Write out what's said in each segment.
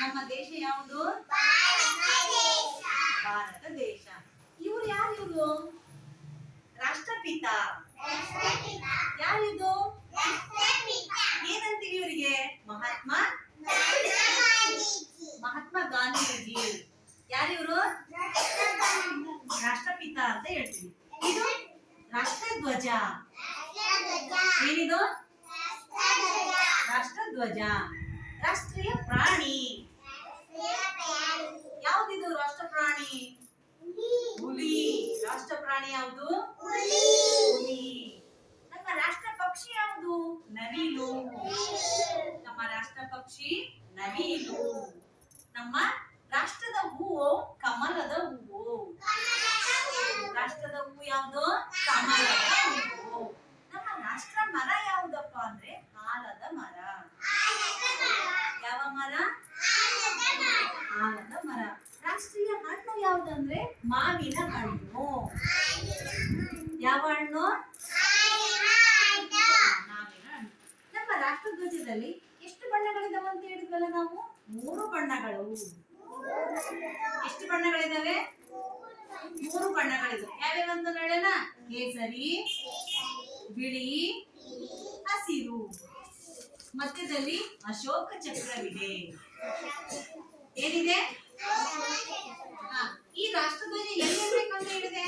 ನಮ್ಮ ದೇಶ ಯಾವುದು? ಭಾರತ ದೇಶ ಇವ್ರು ಯಾರು ಇವರು? ರಾಷ್ಟ್ರಪಿತ. ಯಾರಿದು ಏನಂತೀವಿ ಇವರಿಗೆ? ಮಹಾತ್ಮ ಮಹಾತ್ಮ ಗಾಂಧೀಜಿ. ಯಾರಿವರು ರಾಷ್ಟ್ರಪಿತ. ಅಂತ ಹೇಳ್ತೀವಿ. ಇದು ರಾಷ್ಟ್ರಧ್ವಜ. ಏನಿದು? ರಾಷ್ಟ್ರಧ್ವಜ. ರಾಷ್ಟ್ರೀಯ ಪ್ರಾಣಿ ಯಾವ್ದಿದು ರಾಷ್ಟ್ರ ಪ್ರಾಣಿ ಹುಲಿ ರಾಷ್ಟ್ರ ಪ್ರಾಣಿ ಯಾವುದು? ಹುಲಿ. ನಮ್ಮ ರಾಷ್ಟ್ರ ಪಕ್ಷಿ ಯಾವುದು? ನವಿಲು. ನಮ್ಮ ರಾಷ್ಟ್ರ ಪಕ್ಷಿ ನವಿಲು. ನಮ್ಮ ರಾಷ್ಟ್ರದ ಹೂವು ಕಮಲದ ಹೂವು. ರಾಷ್ಟ್ರದ ಹೂವು ಯಾವುದು? ಕಮಲದ ಹೂವು. ನಮ್ಮ ರಾಷ್ಟ್ರ ಮರ ಯಾವುದಪ್ಪ ಅಂದ್ರೆ ಆಲದ ಮರ. ಯಾವ ಮರ? ಆಲದ ಮರ. ರಾಷ್ಟ್ರೀಯ ಹಣ್ಣು ಯಾವ್ದಂದ್ರೆ ಮಾವಿನ ಹಣ್ಣು. ಯಾವ ಹಣ್ಣು ನಮ್ಮ ರಾಷ್ಟ್ರಧ್ವಜದಲ್ಲಿ ಎಷ್ಟು ಬಣ್ಣಗಳಿದಾವೆ ಅಂತ ಹೇಳಿದ್ವಲ್ಲ ನಾವು? ಮೂರು ಬಣ್ಣಗಳು. ಎಷ್ಟು ಬಣ್ಣಗಳಿದಾವೆ? ಮೂರು ಬಣ್ಣಗಳಿವೆ ಯಾವ್ಯಾವ ಅಂತ ನೋಡೋಣ ಕೇಸರಿ, ಬಿಳಿ, ಹಸಿರು. ಮಧ್ಯದಲ್ಲಿ ಅಶೋಕ ಚಕ್ರವಿದೆ. ಏನಿದೆ? ಈ ರಾಷ್ಟ್ರಧ್ವಜ ಎಲ್ಲಿ ಇರ್ಬೇಕಂತ ಹೇಳಿದೆ?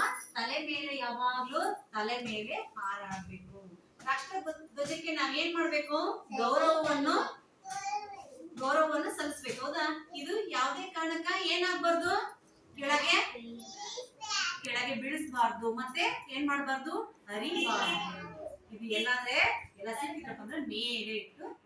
ತಲೆ ಮೇಲೆ ಯಾವಾಗ್ಲೂ ತಲೆ ಮೇಲೆ ಹಾರಾಡ್ಬೇಕು. ರಾಷ್ಟ್ರ ಧ್ವ- ಧ್ವಜಕ್ಕೆ ನಾವ್ ಏನ್ ಮಾಡ್ಬೇಕು? ಗೌರವವನ್ನು ಗೌರವವನ್ನು ಸಲ್ಲಿಸ್ಬೇಕು. ಹೌದಾ? ಇದು ಯಾವುದೇ ಕಾರಣಕ್ಕ ಏನಾಗ್ಬಾರ್ದು? ಕೆಳಗೆ ಕೆಳಗೆ ಬೀಳಿಸ್ಬಾರ್ದು. ಮತ್ತೆ ಏನ್ ಮಾಡ್ಬಾರ್ದು? ಹರಿಬಾರ್ದು. ಇದು ಎಲ್ಲಾದ್ರೆ ಎಲ್ಲ ಸಿಕ್ಕಿದ್ರಪ್ಪ ಅಂದ್ರೆ ಮೇಲೆ ಇಟ್ಟು